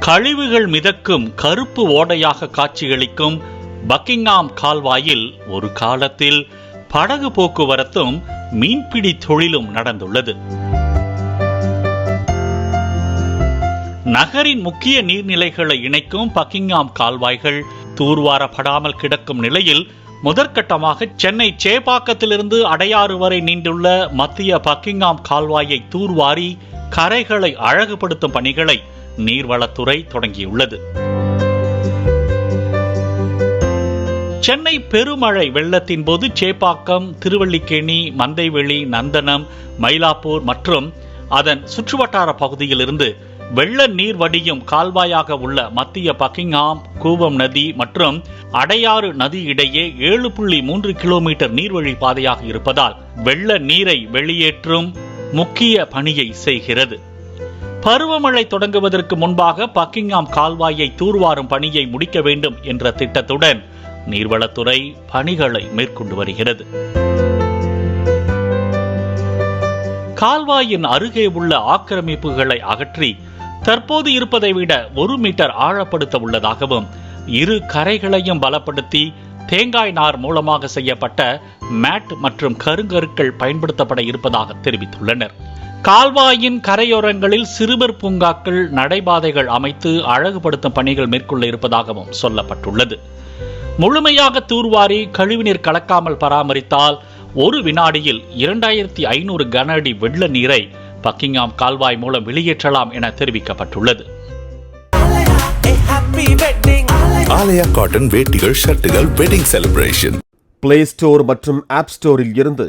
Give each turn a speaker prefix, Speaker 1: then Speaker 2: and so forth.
Speaker 1: கழிவுகள் மிதக்கும் கருப்பு ஓடையாக காட்சியளிக்கும் பக்கிங்ஹாம் கால்வாயில் ஒரு காலத்தில் படகு போக்குவரத்தும் மீன்பிடி தொழிலும் நடந்துள்ளது. நகரின் முக்கிய நீர்நிலைகளை இணைக்கும் பக்கிங்ஹாம் கால்வாய்கள் தூர்வாரப்படாமல் கிடக்கும் நிலையில் முதற்கட்டமாக சென்னை சேப்பாக்கத்திலிருந்து அடையாறு வரை நீண்டுள்ள மத்திய பக்கிங்ஹாம் கால்வாயை தூர்வாரி கரைகளை அழகுபடுத்தும் பணிகளை நீர்வளத்துறை தொடங்கியுள்ளது. சென்னை பெருமழை வெள்ளத்தின் போது சேப்பாக்கம் திருவள்ளிக்கேணி மந்தைவெளி நந்தனம் மயிலாப்பூர் மற்றும் அதன் சுற்றுவட்டார பகுதியிலிருந்து வெள்ள நீர் வடியும் கால்வாயாக உள்ள மத்திய பக்கிங்ஹாம் கூவம் நதி மற்றும் அடையாறு நதி இடையே ஏழு புள்ளி மூன்று கிலோமீட்டர் நீர்வழி பாதையாக இருப்பதால் வெள்ள நீரை வெளியேற்றும் முக்கிய பணியை செய்கிறது. பருவமழை தொடங்குவதற்கு முன்பாக பக்கிங்காம் கால்வாயை தூர்வாரும் பணியை முடிக்க வேண்டும் என்ற திட்டத்துடன் நீர்வளத்துறை பணிகளை மேற்கொண்டு வருகிறது. கால்வாயின் அருகே உள்ள ஆக்கிரமிப்புகளை அகற்றி தற்போது இருப்பதை விட ஒரு மீட்டர் ஆழப்படுத்த உள்ளதாகவும் இரு கரைகளையும் பலப்படுத்தி தேங்காய் நார் மூலமாக செய்யப்பட்ட மேட் மற்றும் கருங்கருக்கள் பயன்படுத்தப்பட இருப்பதாக தெரிவித்துள்ளனர். கால்வாயின் கரையோரங்களில் சிறுவர் பூங்காக்கள் நடைபாதைகள் அமைத்து அழகுபடுத்தும் பணிகள் மேற்கொள்ள இருப்பதாகவும் சொல்லப்பட்டுள்ளது முழுமையாக தூர்வாரி கழிவுநீர் கலக்காமல் பராமரித்தால் ஒரு வினாடியில் இரண்டாயிரத்தி ஐநூறு கன அடி வெள்ள நீரை பக்கிங்ஹாம் கால்வாய் மூலம் வெளியேற்றலாம் என தெரிவிக்கப்பட்டுள்ளது.
Speaker 2: ஆலயா காட்டன் வேட்டிகள் ஷர்ட்டுகள் வெட்டிங் செலிப்ரேஷன்
Speaker 3: பிளே ஸ்டோர் மற்றும் ஆப் ஸ்டோரில் இருந்து